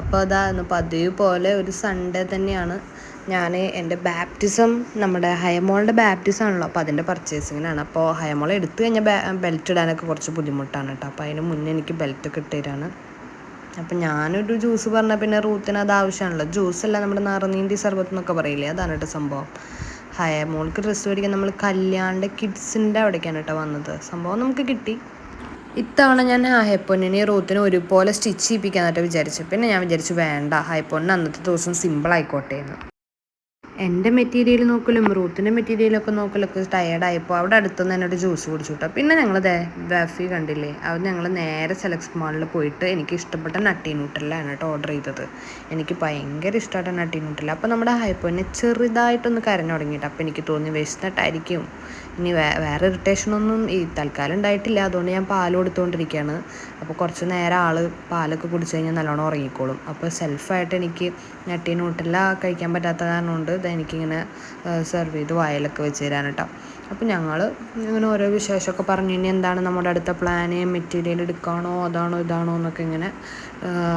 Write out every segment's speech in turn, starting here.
അപ്പോൾ അതാ പതിവ് പോലെ ഒരു സൺഡേ തന്നെയാണ്. ഞാൻ എന്റെ ബാപ്റ്റിസം നമ്മുടെ ഹയമോളുടെ ബാപ്റ്റിസം ആണല്ലോ. അപ്പോൾ അതിന്റെ പർച്ചേസിങ്ങിനാണ് അപ്പോൾ ഹയമോളെ എടുത്തു കഴിഞ്ഞാൽ ബെൽറ്റ് ഇടാനൊക്കെ കുറച്ച് ബുദ്ധിമുട്ടാണ് കേട്ടോ. അപ്പോൾ അതിന് മുന്നേ എനിക്ക് ബെൽറ്റ് ഒക്കെ ഇട്ടുതരാണ് അപ്പം ഞാനൊരു ജ്യൂസ് പറഞ്ഞാൽ പിന്നെ റൂത്തിന് അത് ആവശ്യമാണല്ലോ. ജ്യൂസല്ല നമ്മുടെ നാറുനീന്തി സർബത്ത് എന്നൊക്കെ പറയില്ലേ? അതാണ് കേട്ടോ സംഭവം. ഹയമോൾക്ക് ഡ്രസ്സ് മേടിക്കാൻ നമ്മൾ കല്യാണിന്റെ കിഡ്സിന്റെ അവിടേക്കാണ് കേട്ടോ വന്നത്. സംഭവം നമുക്ക് കിട്ടി. ഇത്തവണ ഞാൻ ഹൈപ്പൊന്നിനെ റൂത്തിനെ ഒരുപോലെ സ്റ്റിച്ച് ചെയ്യിപ്പിക്കാനായിട്ട് വിചാരിച്ചു പിന്നെ ഞാൻ വിചാരിച്ചു വേണ്ട ഹൈപ്പൊന്ന് അന്നത്തെ ദിവസം സിമ്പിൾ ആയിക്കോട്ടെ എന്ന് എന്റെ മെറ്റീരിയൽ നോക്കലും റൂത്തിന്റെ മെറ്റീരിയലൊക്കെ നോക്കലൊക്കെ ടയേർഡായപ്പോൾ അവിടെ അടുത്തുനിന്ന് എന്നോട് ജ്യൂസ് കുടിച്ചു കിട്ടും പിന്നെ ഞങ്ങൾ വാഫി കണ്ടില്ലേ അത് ഞങ്ങൾ നേരെ സെലക്സ് മാളിൽ പോയിട്ട് എനിക്ക് ഇഷ്ടപ്പെട്ട നട്ടി നൂട്ടലാണ് കേട്ടോ ഓർഡർ ചെയ്തത്. എനിക്ക് ഭയങ്കര ഇഷ്ടമായിട്ട് നട്ടി നൂട്ടല അപ്പോൾ നമ്മുടെ ഹൈപ്പോനെ ചെറുതായിട്ടൊന്ന് കരഞ്ഞു തുടങ്ങിയിട്ട് അപ്പോൾ എനിക്ക് തോന്നി വിശന്നിട്ടായിരിക്കും. ഇനി വേ വേറെ ഇറിറ്റേഷനൊന്നും ഈ തൽക്കാലം ഉണ്ടായിട്ടില്ല അതുകൊണ്ട് ഞാൻ പാൽ കൊടുത്തുകൊണ്ടിരിക്കുകയാണ് അപ്പോൾ കുറച്ച് നേരം ആൾ പാലൊക്കെ കുടിച്ചു കഴിഞ്ഞാൽ നല്ലോണം ഉറങ്ങിക്കോളും. അപ്പോൾ സെൽഫായിട്ട് എനിക്ക് നട്ടി നൂട്ടല കഴിക്കാൻ പറ്റാത്ത കാരണം കൊണ്ട് എനിക്കിങ്ങനെ സെർവ് ചെയ്ത് വായിലൊക്കെ വെച്ച് തരാൻ കേട്ടോ. അപ്പോൾ ഞങ്ങൾ ഇങ്ങനെ ഓരോ വിശേഷമൊക്കെ പറഞ്ഞു. ഇനി എന്താണ് നമ്മുടെ അടുത്ത പ്ലാന് മെറ്റീരിയൽ എടുക്കാണോ? അതാണോ? ഇതാണോ? എന്നൊക്കെ ഇങ്ങനെ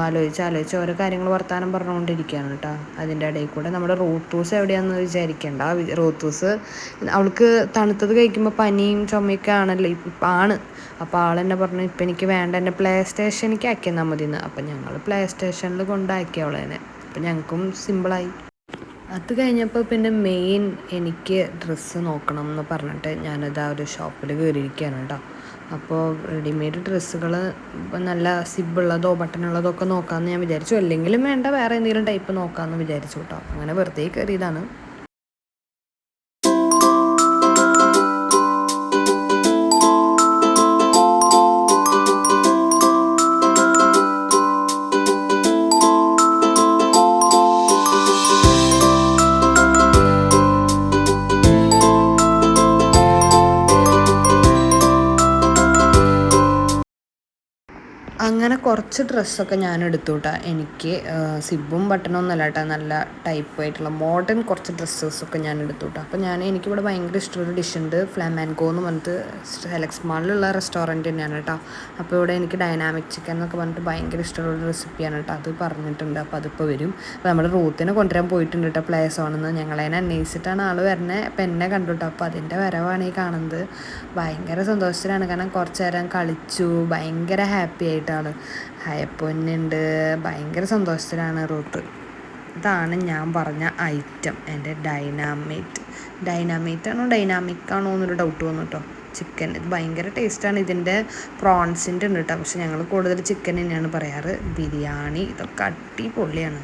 ആലോചിച്ച് ആലോചിച്ച് ഓരോ കാര്യങ്ങൾ വർത്തമാനം പറഞ്ഞുകൊണ്ടിരിക്കുകയാണ് കേട്ടോ. അതിന്റെ ഇടയിൽ കൂടെ നമ്മുടെ റൂത്തൂസ് എവിടെയാണെന്ന് വിചാരിക്കേണ്ട. ടൂസ് അവൾക്ക് തണുത്തത് കഴിക്കുമ്പോൾ പനിയും ചുമയൊക്കെ ആണല്ലോ ഇപ്പം ആണ്. അപ്പോൾ ആൾ എന്നെ പറഞ്ഞു ഇപ്പം എനിക്ക് വേണ്ട എന്റെ പ്ലേ സ്റ്റേഷനിലേക്ക് ആക്കിയെന്നാൽ മതി എന്ന് അപ്പം ഞങ്ങൾ പ്ലേ സ്റ്റേഷനിൽ കൊണ്ടാക്കി അപ്പം ഞങ്ങൾക്കും സിമ്പിളായി അത് കഴിഞ്ഞപ്പോൾ പിന്നെ മെയിൻ എനിക്ക് ഡ്രസ്സ് നോക്കണം എന്ന് പറഞ്ഞിട്ട് ഞാനത് ആ ഒരു ഷോപ്പിൽ കയറിയിരിക്കുകയാണ് കേട്ടോ. അപ്പോൾ റെഡിമെയ്ഡ് ഡ്രസ്സുകൾ നല്ല സിബുള്ളതോ ബട്ടണുള്ളതോ ഒക്കെ നോക്കാമെന്ന് ഞാൻ വിചാരിച്ചു. അല്ലെങ്കിലും വേണ്ട വേറെ എന്തെങ്കിലും ടൈപ്പ് നോക്കാമെന്ന് വിചാരിച്ചു കേട്ടോ. അങ്ങനെ വെറുതെ കയറിയതാണ് അങ്ങനെ കുറച്ച് ഡ്രസ്സൊക്കെ ഞാൻ എടുത്തു എനിക്ക് സിബും ബട്ടണൊന്നുമല്ല കേട്ടോ നല്ല ടൈപ്പ് ആയിട്ടുള്ള മോഡേൺ കുറച്ച് ഡ്രസ്സസൊക്കെ ഞാൻ എടുത്തു കേട്ടോ അപ്പോൾ ഞാൻ എനിക്കിവിടെ ഭയങ്കര ഇഷ്ടമുള്ള ഡിഷ് ഉണ്ട് ഫ്ലാമാൻകോ എന്ന് പറഞ്ഞിട്ട് സെലക്സ് മാളിലുള്ള റെസ്റ്റോറന്റ് തന്നെയാണ് കേട്ടോ അപ്പോൾ ഇവിടെ എനിക്ക് ഡൈനാമിക് ചിക്കൻ എന്നൊക്കെ പറഞ്ഞിട്ട് ഭയങ്കര ഇഷ്ടമുള്ള റെസിപ്പിയാണ് കേട്ടോ അത് പറഞ്ഞിട്ടുണ്ട്. അപ്പോൾ അതിപ്പോൾ വരും. അപ്പോൾ നമ്മുടെ റൂത്തിനെ കൊണ്ടുവരാൻ പോയിട്ടുണ്ട് കേട്ടോ പ്ലേസ് ആണെന്ന് ഞങ്ങളതിനെ അന്വേഷിച്ചിട്ടാണ് ആൾ വരുന്നത് അപ്പോൾ എന്നെ കണ്ടു കേട്ടോ അപ്പോൾ അതിന്റെ വരവാണ് ഈ കാണുന്നത്. ഭയങ്കര സന്തോഷത്തിലാണ്. കാരണം കുറച്ച് നേരം കളിച്ചു. ഭയങ്കര ഹാപ്പി ആയിട്ട് ആൾ ഹയപ്പൊന്നുണ്ട്. ഭയങ്കര സന്തോഷത്തിലാണ് റൂട്ട്. ഇതാണ് ഞാൻ പറഞ്ഞ ഐറ്റം എന്റെ ഡൈനാമേറ്റ് ഡൈനാമേറ്റ് ആണോ ഡൈനാമിക് ആണോ എന്നൊരു ഡൗട്ട് വന്നു കേട്ടോ ചിക്കൻ ഇത് ഭയങ്കര ടേസ്റ്റാണ് ഇതിന്റെ പ്രോൺസിന്റെ ഉണ്ട് കേട്ടോ പക്ഷെ ഞങ്ങൾ കൂടുതൽ ചിക്കൻ തന്നെയാണ് പറയാറ്. ബിരിയാണി ഇതൊക്കെ അടിപൊളിയാണ്.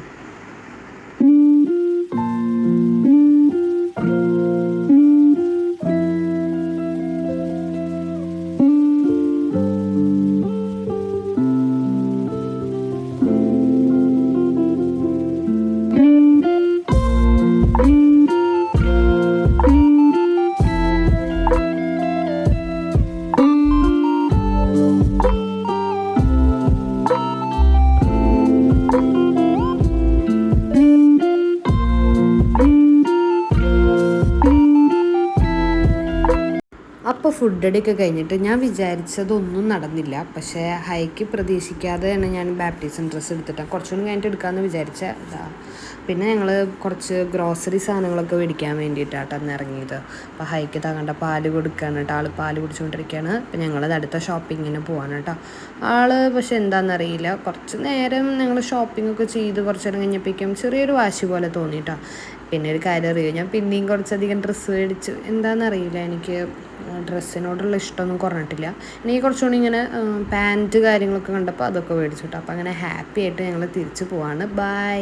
അപ്പോൾ ഫുഡ് അടിയൊക്കെ കഴിഞ്ഞിട്ട് ഞാൻ വിചാരിച്ചതൊന്നും നടന്നില്ല. പക്ഷേ ഹൈക്ക് പ്രതീക്ഷിക്കാതെ തന്നെ ഞാൻ ബാപ്റ്റിസം ഡ്രസ്സ് എടുത്തിട്ട് കുറച്ചുകൂടി കഴിഞ്ഞിട്ട് എടുക്കാമെന്ന് വിചാരിച്ച പിന്നെ ഞങ്ങൾ കുറച്ച് ഗ്രോസറി സാധനങ്ങളൊക്കെ മേടിക്കാൻ വേണ്ടിയിട്ടാണ് അന്ന് ഇറങ്ങിയത്. അപ്പോൾ ഹൈക്ക് താങ്ങേണ്ട പാൽ കൊടുക്കുകയാണ് കേട്ടോ. ആൾ പാൽ കുടിച്ചുകൊണ്ടിരിക്കുകയാണ് അപ്പോൾ ഞങ്ങളത് അടുത്ത ഷോപ്പിങ്ങിന് പോവാണ് കേട്ടോ. ആൾ പക്ഷെ എന്താണെന്നറിയില്ല കുറച്ച് നേരം ഞങ്ങൾ ഒക്കെ ചെയ്ത് കുറച്ച് നേരം കഴിഞ്ഞപ്പോഴേക്കും ചെറിയൊരു വാശി പോലെ തോന്നിയിട്ടോ പിന്നെ ഒരു കാര്യം അറിയുമോ ഞാൻ പിന്നെയും കുറച്ചധികം ഡ്രസ്സ് മേടിച്ചു എന്താണെന്നറിയില്ല എനിക്ക് ഡ്രസ്സിനോടുള്ള ഇഷ്ടമൊന്നും കുറഞ്ഞിട്ടില്ല. എനിക്ക് കുറച്ചുകൂടി ഇങ്ങനെ പാന്റ് കാര്യങ്ങളൊക്കെ കണ്ടപ്പോൾ അതൊക്കെ മേടിച്ചു കേട്ടോ. അപ്പോൾ അങ്ങനെ ഹാപ്പി ആയിട്ട് ഞങ്ങൾ തിരിച്ചു പോവാണ്. ബൈ